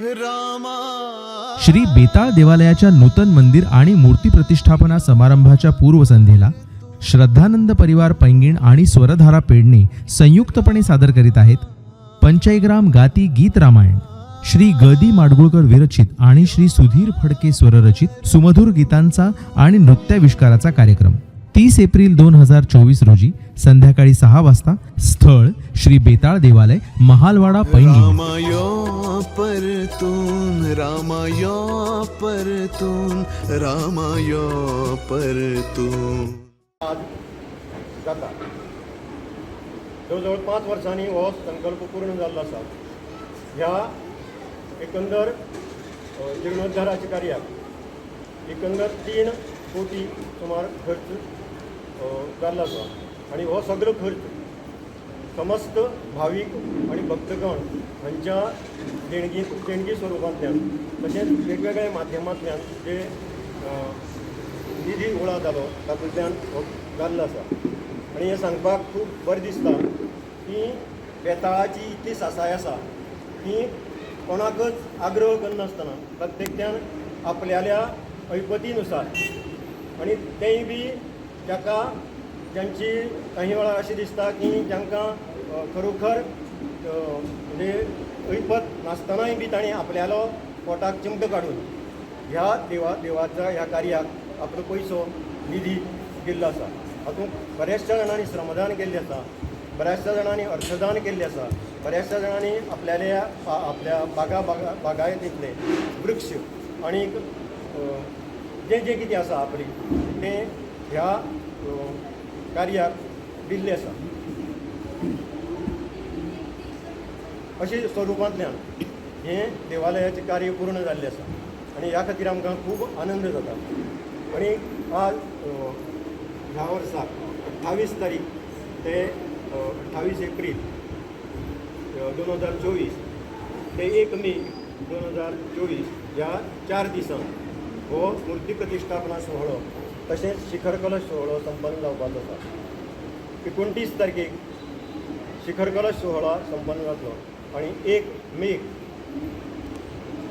श्री बेताळ देवालयाच्या नूतन मंदिर आणि मूर्ती प्रतिष्ठापना समारंभाच्या पूर्वसंध्येला श्रद्धानंद परिवार पैंगीण आणि स्वरधारा पेडणे संयुक्तपणे सादर करीत आहेत. पंचैग्राम गाती गीत रामायण श्री गदी माडगुळकर विरचित आणि श्री सुधीर फडके स्वररचित सुमधुर गीतांचा आणि नृत्याविष्काराचा कार्यक्रम. तीस एप्रिल दोन हजार चोवीस रोजी संध्याकाळी सहा वाजता स्थळ श्री बेताळ देवालय महालवाडा पैंगीण. परतून रामाया परतून रामाया परतून आज जाता जवळजवळ पांच वर्सांनी हो संकल्प पूर्ण जाल्लो आसा ह्या एकंदर अ, जीर्णोद्धाराच्या कार्याक एकंदर तीन कोटी सुमार खर्च जाल्लो आसा आणि हो सगळो खर्च समस्त भावीक आणि भक्तगण हांच्या देणगी देणगी स्वरुपांतल्यान तशेंच वेगवेगळ्या माध्यमांतल्यान जे निधी गोळा जालो तातूंतल्यान हो जाल्लो आसा. आनी हें सांगपाक खूब बरें दिसता की बेताळाची इतली सासाय आसा की कोणाकच आग्रह करनासतना प्रत्येकट्यान आपल्याल्या ऐपतीनुसार आनी तेंय बी जाका ज्यांची काही वेळा अशें दिसता की जांकां खरोखर म्हणजे ऐपत नासतनाय बी ताणें आपल्यालो पोटाक चिमटो काडून ह्या देवा देवाच्या ह्या कार्याक आपलो पयसो निधी दिल्लो आसा हातूंत बऱ्याचशा जाणांनी श्रमदान केल्लें आसा बऱ्याचशा जाणांनी अर्थदान केल्लें आसा बऱ्याचशा जाणांनी आपल्याल्या आपल्या बागा बागा बागायतींतले वृक्ष आनीक जें जें कितें आसा आपली तें ह्या कार्याक दिल्लें आसा अशें स्वरुपांतल्यान हें देवालयाचें कार्य पूर्ण जाल्लें आसा आनी ह्या खातीर आमकां खूब आनंद जाता. आनी आज ह्या वर्सा अठ्ठावीस तारीख ते अठ्ठावीस एप्रील दोन हजार चोवीस ते एक मे दोन हजार चोवीस ह्या चार दिसांक हो मुर्ती प्रतिश्ठापना सोहळो तशेंच शिखर कलश सोहळो संपन्न जावपाचो आसा. एकोणतीस तारखेक शिखर कलश सोहळा संपन्न जातलो. आनी एक मे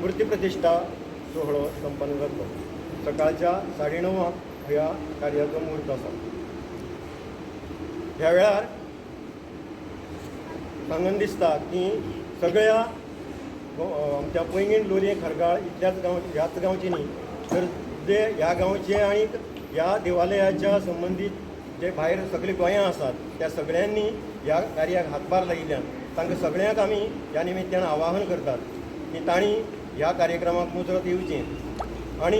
मूर्ती प्रतिश्ठा सोहळो संपन्न जातलो सकाळच्या साडे णवांक ह्या कार्याचो मुहूर्त आसा ह्या वेळार सांगून दिसता की सगळ्या आमच्या पैंगीण लोलये खरगाळ इतल्याच गांव ह्याच गांवची न्ही तर जे ह्या गांवचे आणि ह्या देवालयाच्या संबंदीत जे भायर सगळे गोंयां आसात त्या सगळ्यांनी ह्या कार्याक हातभार लायिल्ल्यान तांकां सगळ्यांक आमी ह्या निमित्यान आवाहन करतात की तांणी ह्या कार्यक्रमाक मुजरत येवचें. आनी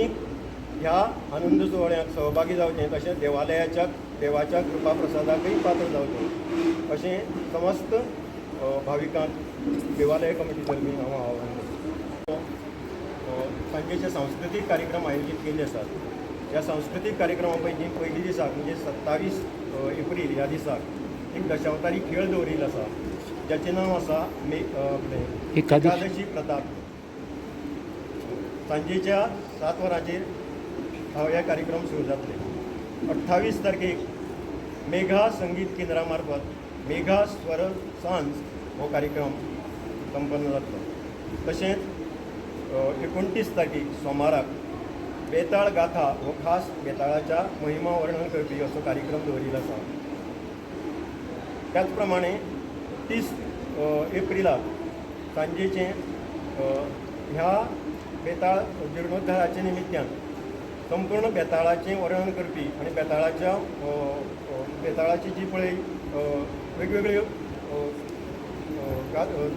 ह्या आनंद सोहळ्याक सहभागी जावचें तशेंच देवालयाच्या देवाच्या कृपा प्रसादाकय पात्र जावचें. अशें समस्त भाविकांक देवालय कमिटी तर्फी हांव आवाहन करतां. अ, सांस्कृतीक कार्यक्रम आयोजीत केल्ले आसात ह्या सांस्कृतीक कार्यक्रमा पैकी पयली दिसाक म्हणजे सत्तावीस एप्रील ह्या दिसाक एक दशावतारी खेळ दवरिल्लो आसा जाचें नांव आसा मे आपलें एकादशी. प्रताप. सांजेच्या सात वरांचेर हांव हे कार्यक्रम सुरू जातले अठ्ठावीस तारखेक मेघा संगीत केंद्रा मार्फत मेघा स्वर सांज हो कार्यक्रम संपन्न जातलो तशेंच एकोणतीस तारखेक सोमाराक बेताळ गाथा हो खास बेताळाच्या महिमा वर्णन करपी असो कार्यक्रम दवरिल्लो आसा त्याचप्रमाणे तीस अ, एप्रिलाक ह्या बेताळ जीर्णोद्धाराचे निमित्तान संपूर्ण बेताळाचें वर्णन करपी आनी बेताळाच्या बेताळाची जी पळय वेगवेगळ्यो अ,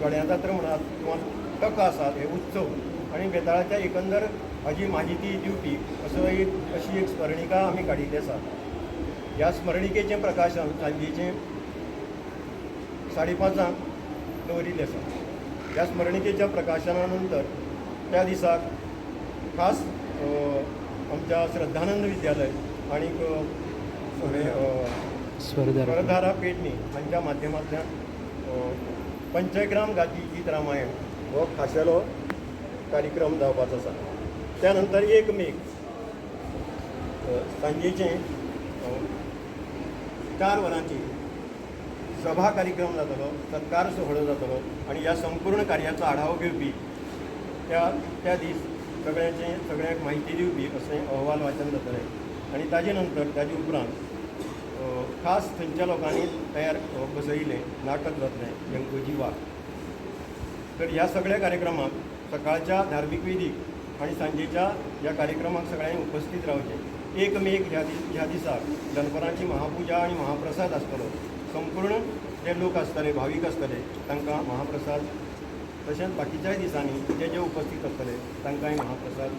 गड्या जात्रा म्हणात किंवा टका आसात हे उत्सव आनी बेताळाच्या एकंदर हाजी माहिती दिवपी असो एक अशी एक स्मरणिका आमी काडिल्ली आसा ह्या स्मरणिकेचें प्रकाशन सांजेचें साडे पांचांक दवरिल्लें आसा ह्या स्मरणिकेच्या प्रकाशना नंतर त्या दिसाक खास आमच्या श्रद्धानंद विद्यालय अ, स्वरधारा पेडणे हांच्या माध्यमांतल्यान पंचग्राम गाती गीत रामायण हो खाशेलो कार्यक्रम जावपाचो आसा त्या नंतर एक मे सांजेचें चार वरांची सभा कार्यक्रम जातलो सत्कार सोहळो जातलो आनी ह्या संपूर्ण कार्याचो आढावो घेवपी त्या त्या दीस सगळ्यांचे सगळ्यांक म्हायती दिवपी असें अहवाल वाचन जातलें. आनी ताजे नंतर ताजे उपरांत खास थंयच्या लोकांनी तयार अ, बसयिल्लें नाटक जातलें व्यंकोजी जिवा तर ह्या सगळ्या कार्यक्रमाक सकाळच्या धार्मीक वेदीक आणि सांजेच्या ह्या कार्यक्रमाक सगळ्यांनी उपस्थित रावचें. एक मेक ह्या दीस ह्या दिसाक दनपरांची महापुजा आणि महाप्रसाद आसतलो. संपूर्ण जे लोक आसतले भावीक आसतले तांकां महाप्रसाद तशेंच बाकीच्याय दिसांनी जे जे उपस्थित आसतले तांकांय महाप्रसाद